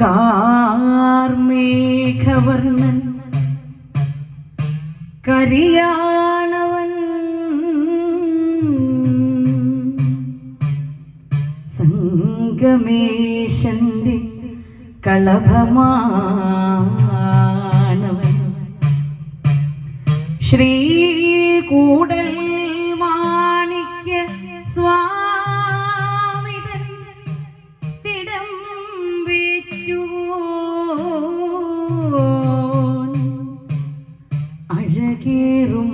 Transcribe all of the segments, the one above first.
കാർമേഘവർണൻ കരിയാണവൻ. സംഗമേശന്റെ കളഭമാണവൻ. ശ്രീ അഴകേറും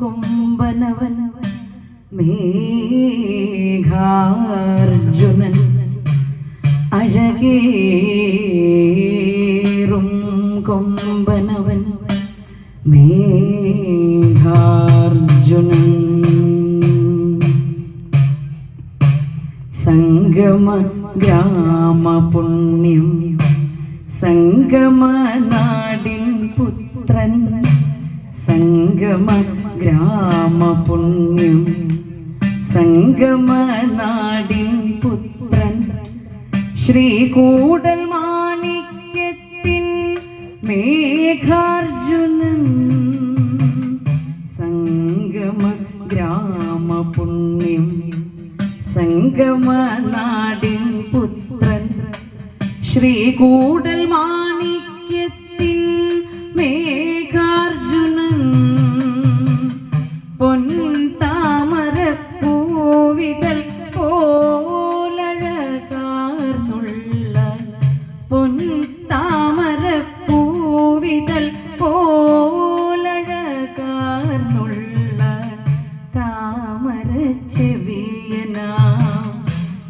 കൊമ്പനവൻ മേഘാർജുനൻ. അഴകേറും കൊമ്പനവൻ മേഘാർജുനൻ. സംഗമ ഗ്രാമ പുണ്യം സംഗമനാടിൻ പുത്രൻ സംഗമ ഗ്രാമ പുണ്യം സംഗമ നാടിൻ പുത്രൻ ശ്രീകൂടൽ മാണിക്യത്തിൻ മേഘാർജുനൻ സംഗമ ഗ്രാമ പുണ്യം സംഗമ നാടിൻ പുത്രൻ ശ്രീകൂടൽ മാണിക്യത്തിൻ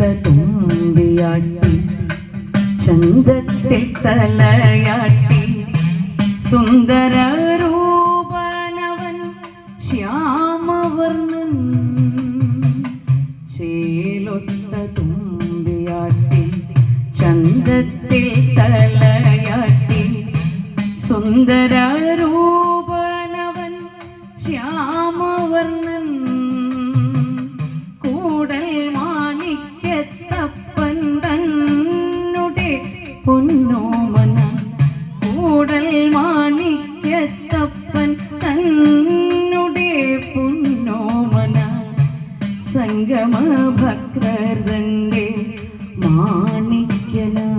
ചേലൊത്ത തുമ്പിയാട്ടി ചന്തത്തിൽ തലയാട്ടി. സുന്ദര രൂപനവൻ ശ്യാമവർണൻ ചേലൊത്ത തുമ്പിയാട്ടി ചന്തത്തിൽ തലയാട്ടി. സുന്ദര സംഗമ ഭക്തരന്റെ മാണിക്യനായി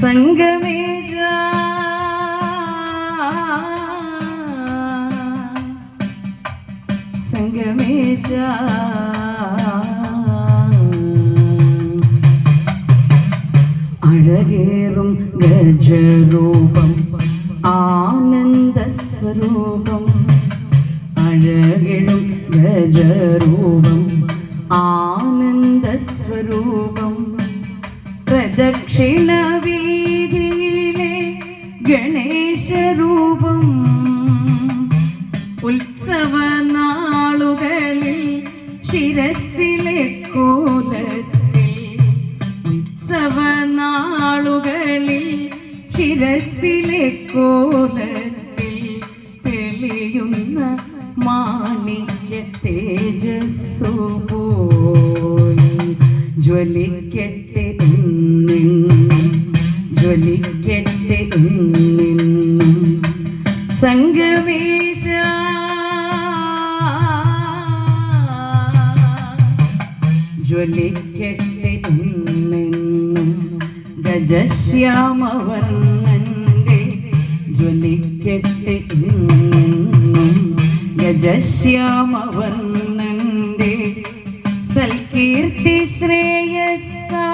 സംഗമേശ സംഗമേശ അഴകേറും ഗജരൂപം ആനന്ദസ്വരൂപം ഗജരൂപം ആനന്ദസ്വരൂപം. പ്രദക്ഷിണ വീതിയിലെ ഗണേശരൂപം. ഉത്സവ നാളുകളിൽ ശിരസിലെ കോലത്തിൽ ഉത്സവ നാളുകളിൽ ശിരസിലെ കോലത്തിൽ ജ്വലിക്കട്ടെ എന്നെന്നും ജ്വലിക്കട്ടെ എന്നെന്നും ഗജശ്യാമവർണന്റെ ജ്വലിക്കട്ടെ എന്നും ഗജശ്യാമവർണന്റെ സൽകീർത്തി ശ്രേയസായി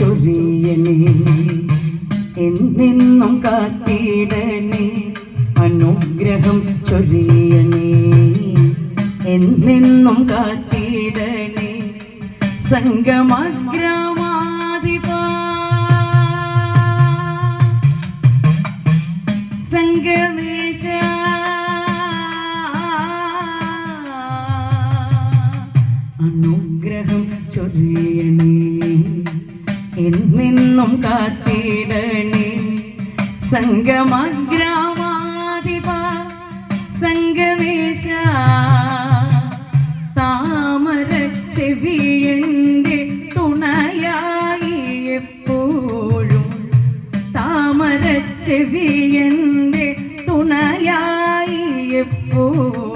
ചൊരിയണേ എന്നെന്നും കാത്തിടണേ അനുഗ്രഹം ചൊരിയണേ എന്നെന്നും കാത്തിടണേ സംഗമഗ്രാമാധിപ. സംഗമേശ. അനുഗ്രഹം ചൊരിയണേ കാത്തിടണേ. സംഗമഗ്രാമാധിപ സംഗമേശ താമര ചെവിയന്റെ തുണയായി എപ്പോഴും. താമര ചെവിയന്റെ തുണയായി എപ്പോഴും.